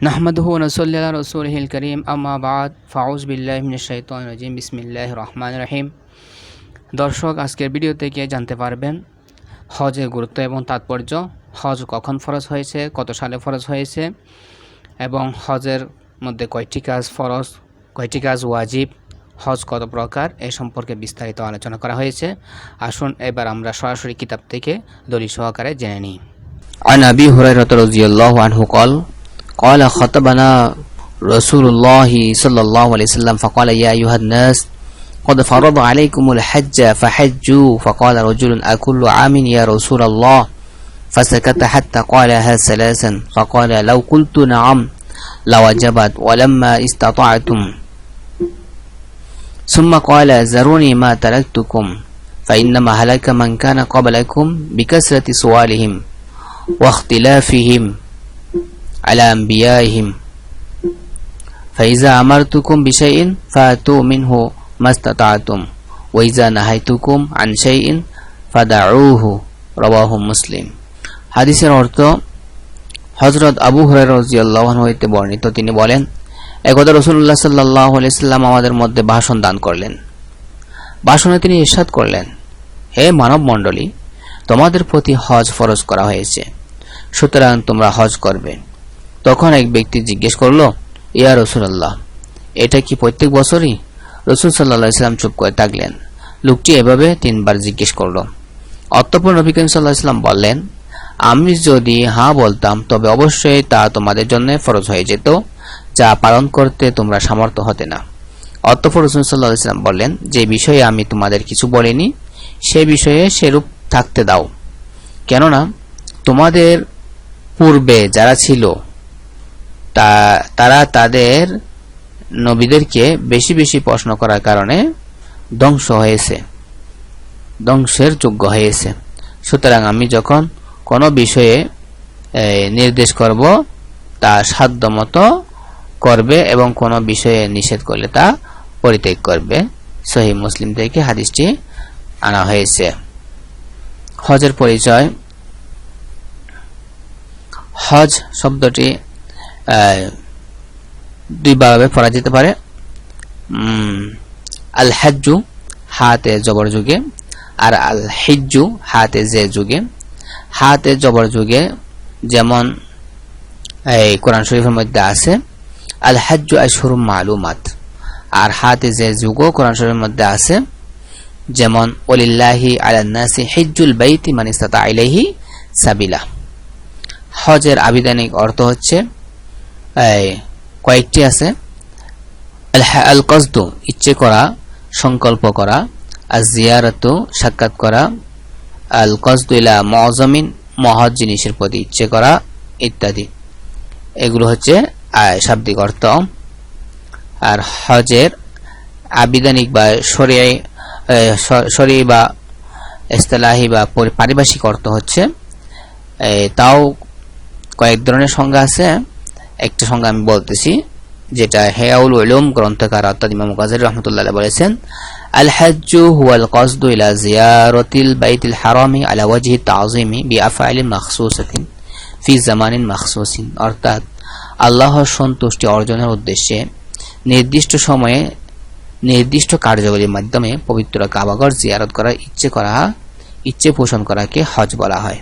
নাহমাদুহু নসল্লা রসুল হিল করিম আম্মা বাদ ফাউজ বিল্লাহমিনশাইতজিম বিসমিল্লাহ রহমান রহিম দর্শক আজকের ভিডিও থেকে জানতে পারবেন হজের গুরুত্ব এবং তাৎপর্য হজ কখন ফরজ হয়েছে কত সালে ফরজ হয়েছে এবং হজের মধ্যে কয়টি কাজ ফরজ কয়টি কাজ ওয়াজিব হজ কত প্রকার এ সম্পর্কে বিস্তারিত আলোচনা করা হয়েছে আসুন এবার আমরা সরাসরি কিতাব থেকে দলিল সহকারে জেনে নিই عن أبي هريرة رضي الله عنه قال قال خطبنا رسول الله صلى الله عليه وسلم فقال يا أيها الناس قد فرض عليكم الحج فحجوا. فقال رجل أكل عام يا رسول الله؟ فسكت حتى قالها ثلاثا. فقال لو قلت نعم لوجبت ولما استطعتم. ثم قال ذروني ما تركتكم فإنما هلك من كان قبلكم بكثرة سؤالهم واختلافهم. على أنبيائهم فإذا أمرتكم بشيء فأتوا منه ما استطعتم وإذا نهيتكم عن شيء فدعوه رواه مسلم হাদিসের অর্থ হজরত আবু হুরায়রা রাদিয়াল্লাহু আনহু হইতে বর্ণিত তিনি বলেন একদা রাসূলুল্লাহ সাল্লাল্লাহু আলাইহি সাল্লাম আমাদের মধ্যে ভাষণ দান করলেন ভাষণে তিনি ইরশাদ করলেন হে মানব মণ্ডলী তোমাদের প্রতি হজ ফরজ করা হয়েছে সুতরাং তোমরা হজ করবে তখন এক ব্যক্তি জিজ্ঞেস করল, ইয়া রসুল্লাহ এটা কি প্রত্যেক বছরই? রসুল সাল্লাহ ইসলাম চুপ করে থাকলেন। লোকটি এভাবে তিনবার জিজ্ঞেস করল। অতঃপর নবী করিম সাল্লাহ ইসলাম বললেন, আমি যদি হ্যাঁ বলতাম, তবে অবশ্যই তা তোমাদের জন্য ফরজ হয়ে যেত, যা পালন করতে তোমরা সামর্থ্য হতে না। অতঃপর রসুল সাল্লাহ ইসলাম বললেন, যে বিষয়ে আমি তোমাদের কিছু বলিনি, সে বিষয়ে সেরূপ থাকতে দাও। কেননা তোমাদের পূর্বে যারা ছিল তা, তারা তাদের নবীদেরকে বেশি বেশি প্রশ্ন করার কারণে ধ্বংস হয়েছে। ধ্বংসের যোগ্য হয়েছে। সুতরাং আমি যখন কোনো বিষয়ে নির্দেশ করব, তা সাধ্যমতো করবে এবং কোনো বিষয়ে নিষেধ করলে তা পরিত্যাগ করবে। সহি মুসলিম থেকে হাদিসটি আনা হয়েছে। হজের পরিচয়। হজ শব্দটি দুই ভাবে পড়া যেতে পারে। আল হাজ্জু হাতে জবর যুগে আর আল হিজ্জু হাতে যে যুগে। হাতে জবর যুগে যেমন এই কোরআন শরীফের মধ্যে আছে আল হাজ্জু আশহুরুম মালুমাত। আর হাতে যে যুগও কোরআন শরীফের মধ্যে আছে, যেমন ওলিল্লাহি আলান্নাসি হিজ্জুল বাইতি মান ইস্তাতা ইলাইহি সাবিলা। হজের আবিধানিক অর্থ হচ্ছে কয়েকটি আছে। আল কসদু ইচ্ছে করা, সংকল্প করা। আর জিয়ারত সাক্ষাৎ করা। আল কসদু ইলা মজমিন, মহৎ জিনিসের প্রতি ইচ্ছে করা, ইত্যাদি। এগুলো হচ্ছে শাব্দিক অর্থ। আর হজের আবিধানিক বা সরিয়াই সরি বা ইস্তেলাহি বা পারিভাষিক অর্থ হচ্ছে তাও কয়েক ধরনের সংজ্ঞা আছে। একটা সংজ্ঞা আমি বলতেছি, যেটা হেয়াউল উলুম গ্রন্থকার অর্থাৎ ইমাম গাজী রহমতুল্লাহ বলেছেন, আল হাজ্জু হুয়াল কসদু ইলা জিয়ারতিল বাইতিল হারামি আলা ওয়াজহি তাযিমি বিআফআলিন মাখসুসাতিন ফি জামানিন মাখসুসিন। অর্থাৎ আল্লাহর সন্তুষ্টি অর্জনের উদ্দেশ্যে নির্দিষ্ট সময়ে নির্দিষ্ট কার্যগুলির মাধ্যমে পবিত্র কাবাগর জিয়ারত করার ইচ্ছে করা, ইচ্ছে পোষণ করাকে হজ বলা হয়।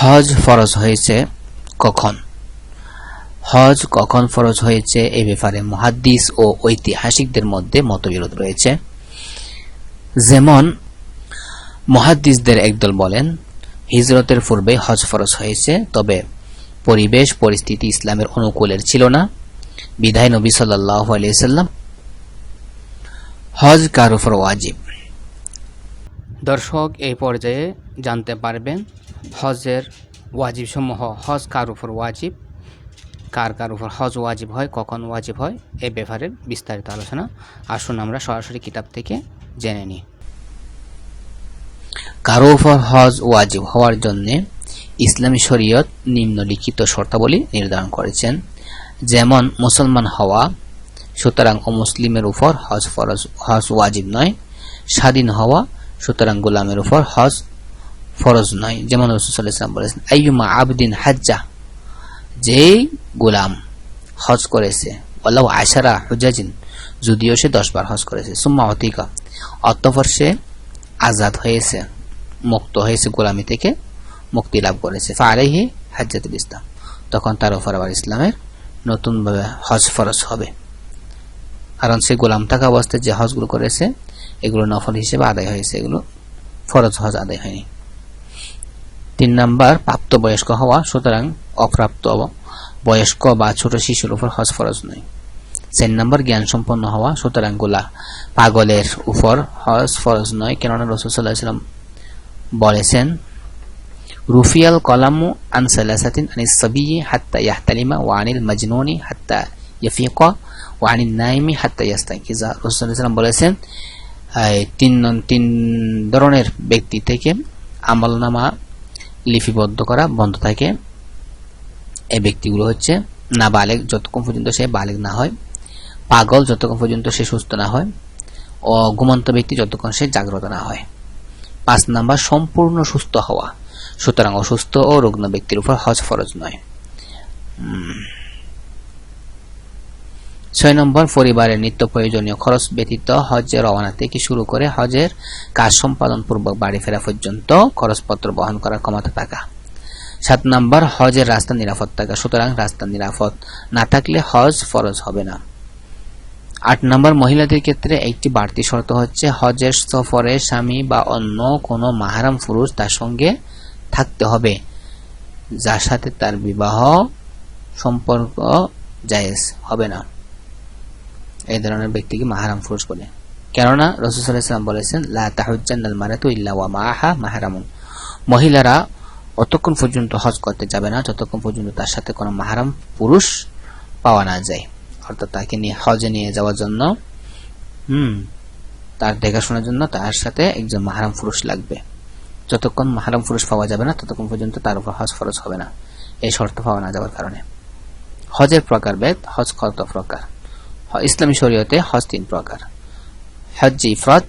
হজ ফরজ হয়েছে কখন? হজ কখন ফরজ হয়েছে এ ব্যাপারে মহাদ্দিস ও ঐতিহাসিকদের মধ্যে মতবিরোধ রয়েছে। যেমন মহাদ্দিসদের একদল বলেন, হিজরতের পূর্বে হজ ফরজ হয়েছে, তবে পরিবেশ, পরিস্থিতি ইসলামের অনুকূলের ছিল না। বিধায় নবী সাল্লাহ আলিয়াল্লাম হজ কার ওয়াজিব। দর্শক, এই পর্যায়ে জানতে পারবেন হজের ওয়াজিব সমূহ হজ কার উপর ওয়াজিব, কার কার উপর হজ ওয়াজিব হয়, কখন ওয়াজিব হয়, এ ব্যাপারে বিস্তারিত আলোচনা। আসুন আমরা সরাসরি কিতাব থেকে জেনে নিই। কারও উপর হজ ওয়াজিব হওয়ার জন্য ইসলামী শরীয়ত নিম্নলিখিত শর্তাবলী নির্ধারণ করেছেন, যেমন মুসলমান হওয়া, সুতরাং ও মুসলিমের উপর হজ ফরজ, হজ ওয়াজিব নয়, স্বাধীন হওয়া, সুতরাং গোলামের উপর হজ ফরজ নয়, যেমন রসুল ইসলাম বলেছেন, আইয়ুমা আবদিন হাজ্জা? যেই গোলাম হজ করেছে আল্লাহ আশারা হুজাজিন, যদিও সে দশ বার হজ করেছে, সুম্মা অতিকা অতঃপর সে আজাদ হয়েছে, মুক্ত হয়েছে গোলামি থেকে মুক্তি লাভ করেছে ফারেহি হাজ্জাতুল ইসলাম। তখন তার ওপর আবার ইসলামের নতুনভাবে হজ ফরজ হবে। কারণ সে গোলাম থাকা অবস্থায় যে হজগুলো করেছে, এগুলো নফল হিসেবে আদায় হয়েছে, এগুলো ফরজ হজ আদায় হয়নি। তিন নাম্বার, প্রাপ্তবয়স্ক হওয়া, সুতরাং অপ্রাপ্ত বয়স্ক বা ছোট শিশুর উপর হজ ফরজ নয়। চার নাম্বার জ্ঞান সম্পন্ন হওয়া, সুতরাং গোলা পাগলের উপর হজ ফরজ নয়, কেননা রসুল সাল্লাহ বলেছেন, রুফিয়াল কলামু আন সালাসাতিন আনিস সাবিয়ি হাত্তা ইয়াহতালিমা ওয়া আনিল মাজনুনি হাত্তা ইয়াফিকা আনিন নাইমি হাত্তা ইয়াস্তাকিজা ওয়াসাল্লাম বলেছেন তিন তিন ধরনের ব্যক্তি থেকে আমলনামা লিপিবদ্ধ করা বন্ধ থাকে। এই ব্যক্তিগুলো হচ্ছে না বালেক, যতক্ষণ পর্যন্ত সে বালেক না হয়, পাগল, যতক্ষণ পর্যন্ত সে সুস্থ না হয়, ও ঘুমন্ত ব্যক্তি, যতক্ষণ সে জাগ্রত না হয়। পাঁচ নাম্বার, সম্পূর্ণ সুস্থ হওয়া। সুতরাং অসুস্থ ও রুগ্ন ব্যক্তির উপর হজ ফরজ নয়। ছয় নম্বর, পরিবারের নিত্য প্রয়োজনীয় খরচ ব্যতীত হজের রওনা থেকে শুরু করে হজের কাজ সম্পাদন পূর্বক বাড়ি ফেরা পর্যন্ত খরচপত্র বহন করার ক্ষমতা থাকা। সাত নম্বর হজের রাস্তা নিরাপদ থাকা। সুতরাং রাস্তা নিরাপদ না থাকলে হজ ফরজ হবে না। আট নম্বর, মহিলাদের ক্ষেত্রে একটি বাড়তি শর্ত হচ্ছে হজের সফরে স্বামী বা অন্য কোনো মাহারাম পুরুষ তার সঙ্গে থাকতে হবে, যার সাথে তার বিবাহ সম্পর্ক জায়েজ হবে না। এই ধরনের ব্যক্তিকে মাহারাম পুরুষ বলে। কেননা রসুলাম বলেছেন, লা তাহুজ্জান্নাল মারাতু ইল্লা মাআহা মাহরামুন। মহিলারা অতক্ষণ পর্যন্ত হজ করতে যাবে না, যতক্ষণ পর্যন্ত তার সাথে কোনো মাহারাম পুরুষ পাওয়া না যায়। অর্থাৎ তাকে নিয়ে হজে নিয়ে যাওয়ার জন্য, হুম, তার দেখাশোনার জন্য তার সাথে একজন মাহারাম পুরুষ লাগবে। যতক্ষণ মাহারাম পুরুষ পাওয়া যাবে না, ততক্ষণ পর্যন্ত তার উপর হজ ফরজ হবে না। এই শর্ত পাওয়া না যাওয়ার কারণে। হজের প্রকারভেদ হজ কত প্রকার? ইসলামী শরীয়তে হজ তিন প্রকার। হজ ইফরাত,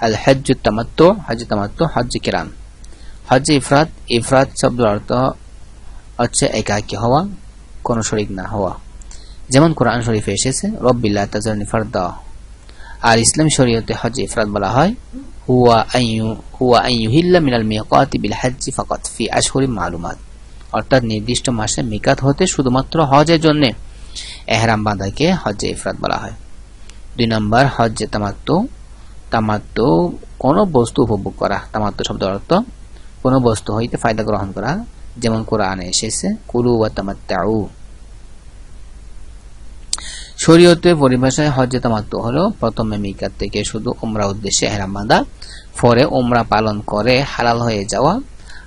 আল হজ তামাত্তু হজ তামাত্তু হজ কিরান হজ ইফরাত ইফরাত শব্দের অর্থ হচ্ছে একাকী হওয়া, কোনো শরিক না হওয়া। যেমন কোরআন শরীফে এসেছে রব্বিল্লাহ তাজরনি ফারদা। আর ইসলামী শরীয়তে হজ ইফরাত বলা হয়, হুয়া আইয়ু হুয়া আইয়ুহিল্লা মিনাল মিয়াকাতি বিল হজ্জি ফাকাত ফি আশহুরি মালুমাত। অর্থাৎ নির্দিষ্ট মাসে মিকাত হতে শুধুমাত্র হজের জন্য। এহরাম বাঁধাকে হজ্জে ইফরাত বলা হয়। দুই নম্বর, হজ্জে তামাত্তু। তামাত্তু, কোনো বস্তু উপভোগ করা। তামাত্তু শব্দ অর্থ, কোনো বস্তু হইতে ফায়দা গ্রহণ করা। যেমন কোরআনে এসেছে, কুলু ওয়া তামাত্তাউ। শরীয়তে পরিভাষায় হজ্জে তামাত্তু হলো, প্রথমে মিকাত থেকে শুধু উমরা উদ্দেশ্যে এহরাম বাঁধা। পরে উমরা পালন করে, হালাল হয়ে যাওয়া।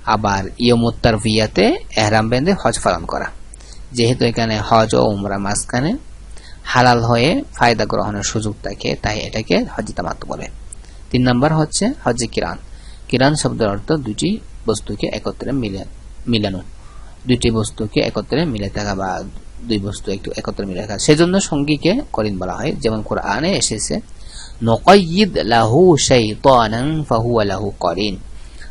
আবার ইয়মুত্তার ভিয়াতে এহরাম বেঁধে হজ পালন করা। যেহেতু এখানে হজ ও উমরা মাঝখানে হালাল হয়ে ফায়দা গ্রহণের সুযোগ থাকে, তাই এটাকে হজ্জে তামাত্তু বলে। তিন নম্বর হচ্ছে হজ্জে কিরান। কিরান শব্দের অর্থ দুটি বস্তুকে একত্রে মিলে মিলানো। দুটি বস্তুকে একত্রে মিলে থাকা বা দুই বস্তু একটু একত্রে মিলে থাকা। সেজন্য সঙ্গীকে করিন বলা হয়। যেমন কোরআনে এসেছে নকয়িদ লাহু শাইতানান ফাহুয়া লাহু করিন।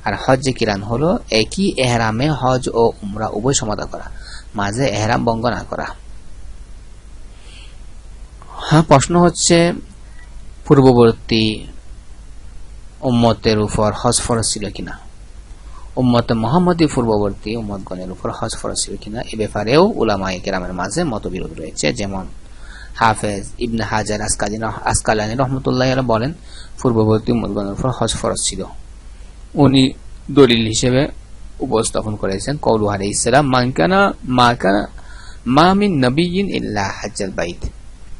আর হজ্জে কিরান হলো একই এহরামে হজ ও উমরা উভয় সমাধা করা। মাঝে এহরাম বঙ্গ না করা। হ্যাঁ প্রশ্ন হচ্ছে, পূর্ববর্তী উম্মতের উপর হজ ফরজ ছিল কিনা? উম্মত মোহাম্মদী পূর্ববর্তী উম্মতগণের উপর হজ ফরজ ছিল কিনা? এ ব্যাপারেও উলামায়ে কেরামের মাঝে মতবিরোধ রয়েছে। যেমন হাফেজ ইবনে হাজার আসকালি আসকালানি রহমতুল্লাহ বলেন, পূর্ববর্তী উম্মতগণের উপর হজ ফরজ ছিল। উনি দলিল হিসেবে উপস্থাপন করেছেন কৌলু আলাই ইসলাম মানকানা মাকানা মামিন নবীন ইল্লা হাজ্জাল বাইত।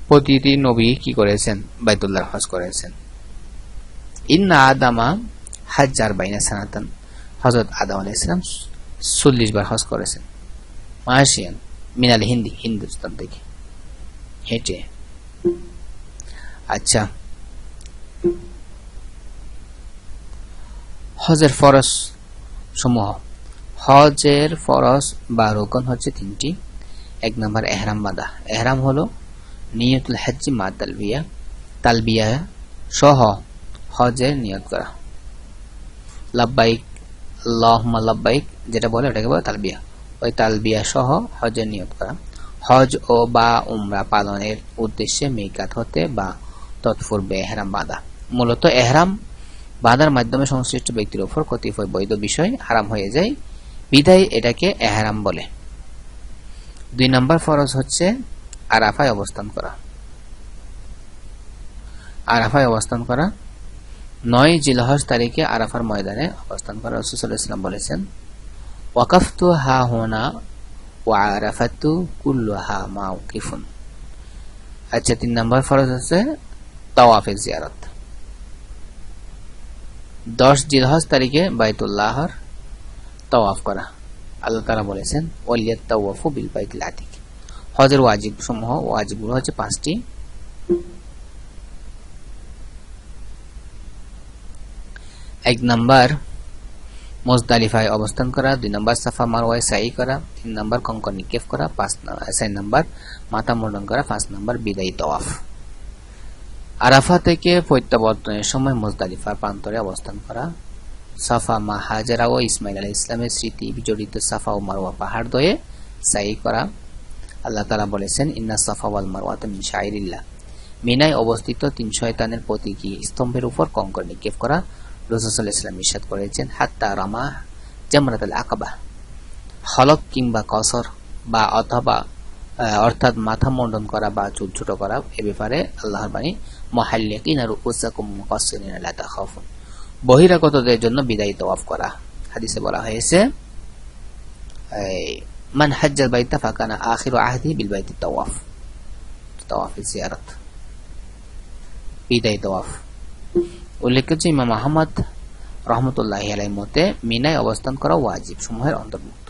প্রতিটি নবী কি করেছেন? বাইতুল্লাহ হজ করেছেন। ইন্না আদামা হাজ্জার বাইনা সানাতান। হজরত আদম আলাইহিস সালাম চল্লিশ বার হজ করেছেন। মার্শিয়ান মিনাল হিন্দি, হিন্দুস্তান থেকে। হেঁটে। আচ্ছা। হজের ফরজ সমূহ হজের ফরজ বা রোকন হচ্ছে তিনটি। এক নম্বর এহরাম বাঁধা। এহরাম হলো নিয়তুল হাজ্জি মা তালবিয়া। তালবিয়া সহ হজের নিয়ত করা। লাব্বাইক, আল্লাহুম্মা লাব্বাইক যেটা বলে ওটাকে বলে তালবিয়া। ওই তালবিয়া সহ হজের নিয়ত করা। হজ ও বা উমরা পালনের উদ্দেশ্যে মিকাত হতে বা তৎপূর্বে এহরাম বাঁধা। মূলত এহরাম বাঁধার মাধ্যমে সংশ্লিষ্ট ব্যক্তির ওপর কতিপয় বৈধ বিষয় হারাম হয়ে যায়। বিদায় এটাকে এহরাম বলে। দুই নম্বর ফরজ হচ্ছে আরাফায় অবস্থান করা। আরাফায় অবস্থান করা। নয় জিলহজ তারিখে আরাফার ময়দানে অবস্থান করা। রসুল্লাহ ইসলাম বলেছেন, ওয়াকাফতু হা হোনা ওয়া আরাফাতু কুল্লু হা মাউকিফুন আচ্ছা তিন নম্বর ফরজ হচ্ছে তাওয়াফের জিয়ারত। দশ জিলহজ তারিখে বাইতুল্লাহর তাওয়াফ করা। আল্লাহ তারা বলেছেন ওয়ালিয়াত তাওয়াফু বিল বাইতুল আতিক। হজের ওয়াজিব সমূহ ওয়াজিবগুলো হচ্ছে পাঁচটি। এক নাম্বার, মোজদালিফায় অবস্থান করা। দুই নম্বর, সাফা মারওয়ায় সাই করা। তিন নম্বর, কঙ্কন নিক্ষেপ করা। পাঁচ চার নাম্বার, মাথা মুন্ডন করা। পাঁচ নম্বর, বিদায়ী তওয়াফ। আরাফা থেকে প্রত্যাবর্তনের সময় মোজদালিফার প্রান্তরে অবস্থান করা। সাফা মা হাজারা ও ইসমাইল আলাহ ইসলামের স্মৃতি বিজড়িত সাফা ও মারওয়া পাহাড় দয়ে সাই করা। আল্লাহ তালা বলেছেন, ইন্না সাফা ওয়াল মারওয়াত মিন শাইরিল্লাহ। মিনায় অবস্থিত তিন শয়তানের প্রতীকী স্তম্ভের উপর কঙ্কর নিক্ষেপ করা রসুল ইসলাম ইরশাদ করেছেন, হাত্তা রামা জামরাত আল আকাবা। হলক কিংবা কসর বা অথবা অর্থাৎ মাথা মন্ডন করা বা চুল ছোট করা, এ ব্যাপারে আল্লাহর বাণী, মহাল্লিকিন আর উপসাকুম মুকাসসিরিন লা তাখাফুন। বহিরাগতদের জন্য বিদায়ী তওয়াফ করা। হাদিসে বলা হয়েছে মান হাজ্জাল বাইতা ফাকানা আহদি বিল বাইতি তাওয়াফ। তওয়াফ জিয়ারত। বিদায় তওয়াফ। উল্লেখ্য যে ইমাম আহমদ রহমতুল্লাহ আলাই মতে মিনায় অবস্থান করা ওয়াজিব, সমূহের অন্তর্ভুক্ত।